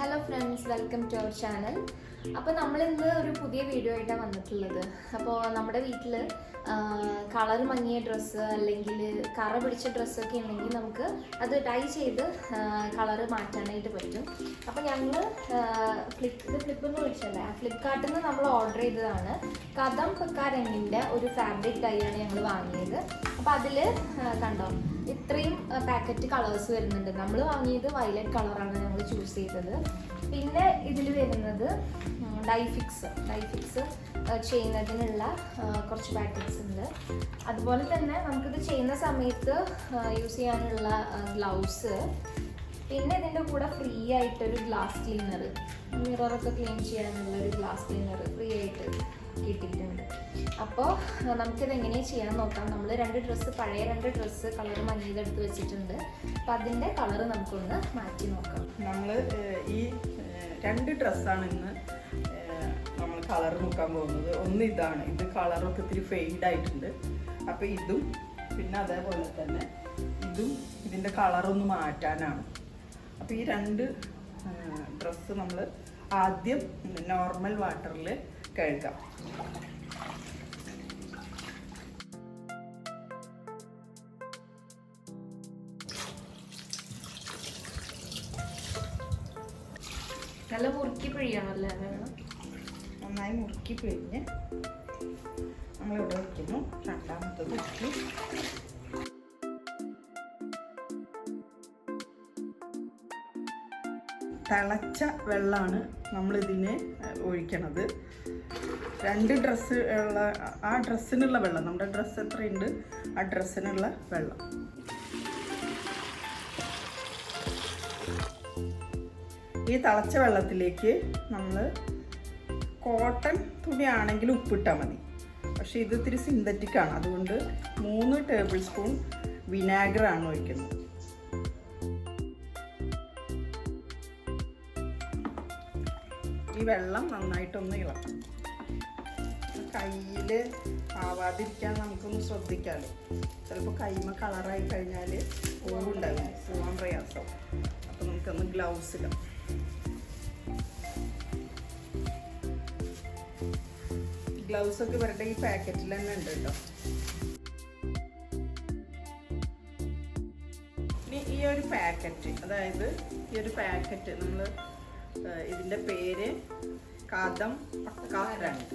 Hello friends welcome to our channel അപ്പോൾ നമ്മളിന്ന് ഒരു പുതിയ വീഡിയോ ആയിട്ടാണ് വന്നിട്ടുള്ളത്. അപ്പോൾ നമ്മുടെ വീട്ടിൽ കളർ മങ്ങിയ ഡ്രസ്സ് അല്ലെങ്കിൽ കറ പിടിച്ച ഡ്രസ്സൊക്കെ ഉണ്ടെങ്കിൽ നമുക്ക് അത് ടൈ ചെയ്ത് കളറ് മാറ്റാനായിട്ട് പറ്റും. അപ്പോൾ ഞങ്ങൾ ഫ്ലിപ്പ് ഇത് ഫ്ലിപ്പ് എന്ന് വിളിച്ചല്ലേ ഫ്ലിപ്പ്കാർട്ടിൽ നിന്ന് നമ്മൾ ഓർഡർ ചെയ്തതാണ്. കഥം പക്കാരങ്ങിന്റെ ഒരു ഫാബ്രിക് ഡൈ ആണ് ഞങ്ങൾ വാങ്ങിയത്. അപ്പോൾ അതിൽ കണ്ടോ? ഇത്രയും പാക്കറ്റ് കളേഴ്സ് വരുന്നുണ്ട്. നമ്മൾ വാങ്ങിയത് വയലറ്റ് കളറാണ് ഞങ്ങൾ ചൂസ് ചെയ്തത്. പിന്നെ ഇതിൽ വരുന്നത് ഡൈഫിക്സ് ഡൈഫിക്സ് ചെയ്യുന്നതിനുള്ള കുറച്ച് പാക്കറ്റ്സ് ഉണ്ട്. അതുപോലെ തന്നെ നമുക്കിത് ചെയ്യുന്ന സമയത്ത് യൂസ് ചെയ്യാനുള്ള ഗ്ലൗസ് പിന്നെ ഇതിന്റെ കൂടെ ഫ്രീ ആയിട്ടൊരു ഗ്ലാസ് ക്ലീനർ മിററൊക്കെ ക്ലീൻ ചെയ്യാനുള്ള ഒരു ഗ്ലാസ് ക്ലീനർ ഫ്രീ ആയിട്ട് കിട്ടിയിട്ടുണ്ട് അപ്പോൾ നമുക്കിത് എങ്ങനെയാണ് ചെയ്യാൻ നോക്കാം. നമ്മൾ രണ്ട് ഡ്രസ്സ് പഴയ രണ്ട് ഡ്രസ്സ് കളർ മങ്ങിയതെടുത്ത് വെച്ചിട്ടുണ്ട്. അപ്പം അതിന്റെ കളർ നമുക്കൊന്ന് മാറ്റി നോക്കാം. നമ്മൾ ഈ രണ്ട് ഡ്രസ്സാണ് ഇന്ന് നമ്മൾ കളർ നോക്കാൻ പോകുന്നത്. ഒന്ന് ഇതാണ്. ഇത് കളറൊക്കെ ഇത്തിരി ഫെയ്ഡ് ആയിട്ടുണ്ട്. അപ്പോൾ ഇതും പിന്നെ അതേപോലെ തന്നെ ഇതും ഇതിന്റെ കളറൊന്ന് മാറ്റാനാണ്. അപ്പോൾ ഈ രണ്ട് ഡ്രസ്സ് നമ്മൾ ആദ്യം നോർമൽ വാട്ടറിൽ കഴുകാം. നല്ല മുറുക്കി പിഴിയണമല്ലേ വേണം നന്നായി മുറുക്കി പിഴിഞ്ഞ് നമ്മൾ നമ്മളിവിടെ വയ്ക്കുന്നു രണ്ടാമത്തത് വെച്ചു തിളച്ച വെള്ളമാണ് നമ്മളിതിന് ഒഴിക്കണത്. രണ്ട് ഡ്രസ്സ് ഉള്ള ആ ഡ്രസ്സിനുള്ള വെള്ളം. നമ്മുടെ ഡ്രസ്സ് എത്രയുണ്ട്? ആ ഡ്രസ്സിനുള്ള വെള്ളം. ഈ തിളച്ച വെള്ളത്തിലേക്ക് നമ്മൾ കോട്ടൺ തുണിയാണെങ്കിൽ ഉപ്പിട്ടാൽ മതി. പക്ഷേ ഇത് ഇത്തിരി സിന്തറ്റിക് ആണ്. അതുകൊണ്ട് മൂന്ന് ടേബിൾ സ്പൂൺ വിനാഗറാണ് ഒഴിക്കുന്നത്. ഈ വെള്ളം നന്നായിട്ടൊന്ന് ഇളക്കണം. കയ്യിൽ ആവാതിരിക്കാൻ നമുക്കൊന്ന് ശ്രദ്ധിക്കാമല്ലോ ചിലപ്പോൾ കൈമ കളറായി കഴിഞ്ഞാൽ പൂവുണ്ടാവില്ല പോകാൻ പ്രയാസം. അപ്പോൾ നമുക്കൊന്ന് ഗ്ലൗസ് ഇടാം. ഗ്ലൗസ് ഒക്കെ ഇവരുടെ ഈ പാക്കറ്റിൽ തന്നെ ഉണ്ട് കേട്ടോ. ഇനി ഈ ഒരു പാക്കറ്റ് അതായത് ഈ ഒരു പാക്കറ്റ് നമ്മൾ ഇതിന്റെ പേര് കഥം പക്ക രണ്ട്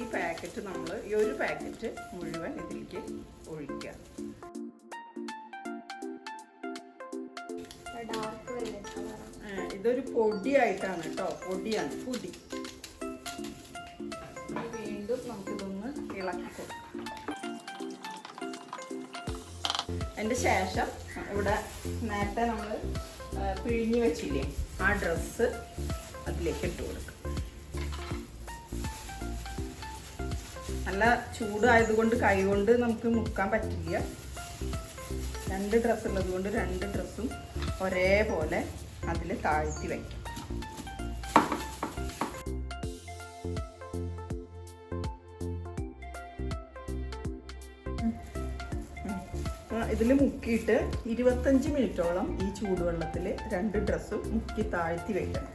ഈ പാക്കറ്റ് നമ്മൾ ഈ ഒരു പാക്കറ്റ് മുഴുവൻ ഇതിലേക്ക് ഒഴിക്കുക. ഇതൊരു പൊടിയായിട്ടാണ് കേട്ടോ പൊടിയാണ് പൊടി. വീണ്ടും നമുക്കിതൊന്ന് ഇളക്കി കൊടുക്കാം. അതിന്റെ ശേഷം ഇവിടെ നേരത്തെ നമ്മൾ പിഴിഞ്ഞ് വെച്ചില്ലേ ആ ഡ്രസ്സ് അതിലേക്ക് ഇട്ട് കൊടുക്കും. നല്ല ചൂടായതുകൊണ്ട് കൈ കൊണ്ട് നമുക്ക് മുക്കാൻ പറ്റില്ല. രണ്ട് ഡ്രസ്സ് ഉള്ളത് കൊണ്ട് രണ്ട് ഡ്രസ്സും ഒരേപോലെ അതിൽ താഴ്ത്തി വയ്ക്കും ഇതിൽ മുക്കിയിട്ട് ഇരുപത്തഞ്ച് മിനിറ്റോളം ഈ ചൂടുവെള്ളത്തിൽ രണ്ട് ഡ്രസ്സും മുക്കി താഴ്ത്തി വയ്ക്കണം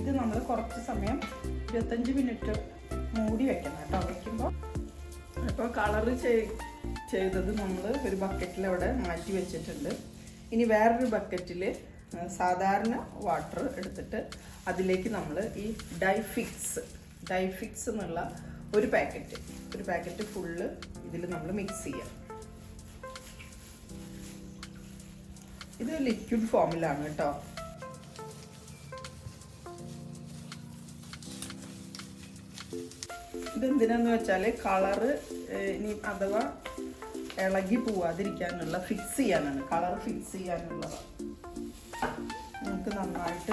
ഇത് നമ്മൾ കുറച്ച് സമയം ഇരുപത്തഞ്ച് മിനിറ്റ് മൂടി വെക്കണം കേട്ടോ. വയ്ക്കുമ്പോൾ അപ്പോൾ കളറ് ചെയ്തത് നമ്മൾ ഒരു ബക്കറ്റിൽ അവിടെ മാറ്റി വെച്ചിട്ടുണ്ട്. ഇനി വേറൊരു ബക്കറ്റിൽ സാധാരണ വാട്ടർ എടുത്തിട്ട് അതിലേക്ക് നമ്മൾ ഈ ഡൈഫിക്സ് ഡൈഫിക്സ് എന്നുള്ള ഒരു പാക്കറ്റ് ഒരു പാക്കറ്റ് ഫുള്ള് ഇതിൽ നമ്മൾ മിക്സ് ചെയ്യാം. ഇത് ലിക്വിഡ് ഫോമിലാണ് കേട്ടോ. ഇതെന്തിനാന്ന് വെച്ചാൽ കളറ് ഇനി അഥവാ ഇളകി പോവാതിരിക്കാനുള്ള ഫിക്സ് ചെയ്യാനാണ്. കളർ ഫിക്സ് ചെയ്യാനുള്ളത്. നമുക്ക് നന്നായിട്ട്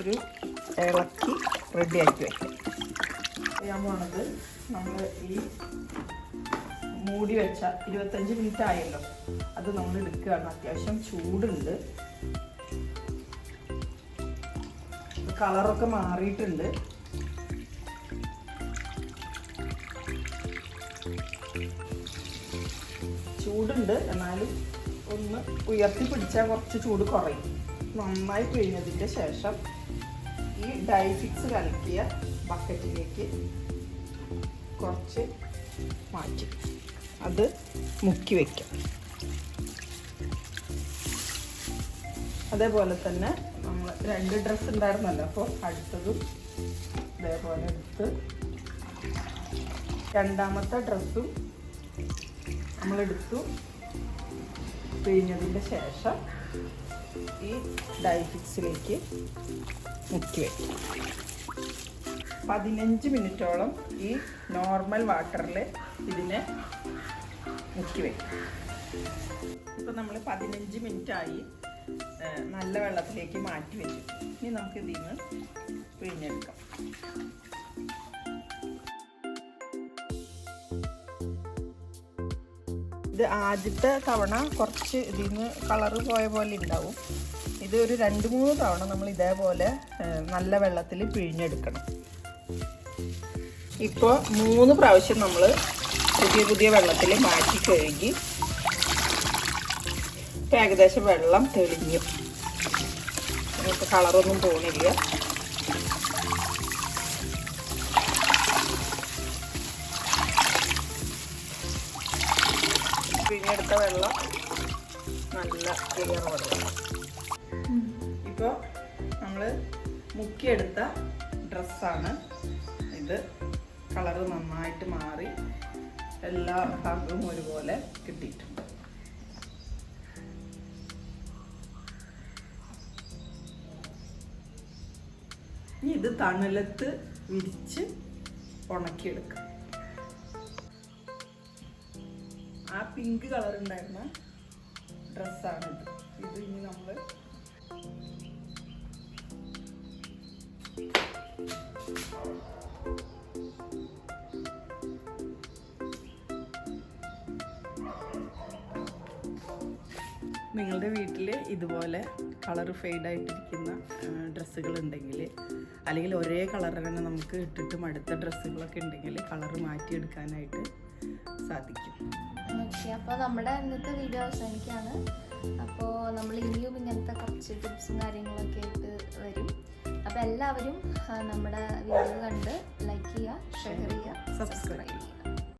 ഒരു ഇളക്കി റെഡിയാക്കി വയ്ക്കാം ചെയ്യാൻ പോണത് നമ്മൾ ഈ മൂടി വെച്ച ഇരുപത്തഞ്ച് മിനിറ്റ് ആയല്ലോ. അത് നമ്മൾ എടുക്കുകയാണ്. അത്യാവശ്യം ചൂടുണ്ട്. കളറൊക്കെ മാറിയിട്ടുണ്ട്. ചൂടുണ്ട് എന്നാലും ഒന്ന് ഉയർത്തി പിടിച്ചാൽ കുറച്ച് ചൂട് കുറയും. നന്നായി പിഴിഞ്ഞതിന്റെ ശേഷം ഈ ഡൈഫിക്സ് കലക്കിയ ബക്കറ്റിലേക്ക് കുറച്ച് മാറ്റി. അത് മുക്കി വയ്ക്കാം അതേപോലെ തന്നെ നമ്മൾ രണ്ട് ഡ്രസ്സ് ഉണ്ടായിരുന്നല്ലോ. അപ്പോൾ അടുത്തതും ഇതേപോലെ എടുത്ത് രണ്ടാമത്തെ ഡ്രസ്സും നമ്മളെടുത്തു. പിഴിഞ്ഞതിന്റെ ശേഷം ഈ ഡൈഫിക്സിലേക്ക് മുക്കി വയ്ക്കും പതിനഞ്ച് മിനിറ്റോളം ഈ നോർമൽ വാട്ടറിൽ ഇതിനെ മുക്കി വയ്ക്കും ഇപ്പം നമ്മൾ പതിനഞ്ച് മിനിറ്റായി. നല്ല വെള്ളത്തിലേക്ക് മാറ്റി വെച്ചു ഇനി നമുക്ക് ഇതിൽ നിന്ന് പിഴിഞ്ഞെടുക്കാം. ഇത് ആദ്യത്തെ തവണ കുറച്ച് ഇതിൽ നിന്ന് കളറ് പോയ പോലെ ഉണ്ടാവും. ഇത് ഒരു രണ്ട് മൂന്ന് തവണ നമ്മൾ ഇതേപോലെ നല്ല വെള്ളത്തിൽ പിഴിഞ്ഞെടുക്കണം. ഇപ്പോൾ മൂന്ന് പ്രാവശ്യം നമ്മൾ പുതിയ പുതിയ വെള്ളത്തിൽ മാറ്റി കഴുകി ഇപ്പം ഏകദേശം വെള്ളം തെളിഞ്ഞു. നമുക്ക് കളറൊന്നും പോണില്ല. പിഴിഞ്ഞെടുത്ത വെള്ളം നല്ല ക്ലിയർ വെള്ളം ഇപ്പോൾ നമ്മൾ മുക്കിയെടുത്ത ഡ്രസ്സാണ്. ഇത് കളറ് നന്നായിട്ട് മാറി. എല്ലാ ഭാഗവും ഒരുപോലെ കിട്ടിയിട്ടുണ്ട്. ഇനി ഇത് തണലത്ത് വിരിച്ച് ഉണക്കിയെടുക്കാം. ആ പിങ്ക് കളർ ഉണ്ടായിരുന്ന ഡ്രസ്സാണിത് ഇത്. ഇനി നമ്മൾ നിങ്ങളുടെ വീട്ടിൽ ഇതുപോലെ കളർ ഫെയ്ഡായിട്ടിരിക്കുന്ന ഡ്രസ്സുകൾ ഉണ്ടെങ്കിൽ അല്ലെങ്കിൽ ഒരേ കളർ തന്നെ നമുക്ക് ഇട്ടിട്ട് മടുത്ത ഡ്രസ്സുകളൊക്കെ ഉണ്ടെങ്കിൽ കളർ മാറ്റിയെടുക്കാനായിട്ട് സാധിക്കും. അപ്പോൾ നമ്മുടെ ഇന്നത്തെ വീഡിയോ അവസാനിക്കുകയാണ്. അപ്പോൾ നമ്മൾ ഇനിയും ഇങ്ങനത്തെ കുറച്ച് ടിപ്സും കാര്യങ്ങളൊക്കെ ആയിട്ട് വരും. അപ്പോൾ എല്ലാവരും നമ്മുടെ വീഡിയോ കണ്ട് ലൈക്ക് ചെയ്യുക ഷെയർ ചെയ്യുക സബ്സ്ക്രൈബ് ചെയ്യുക.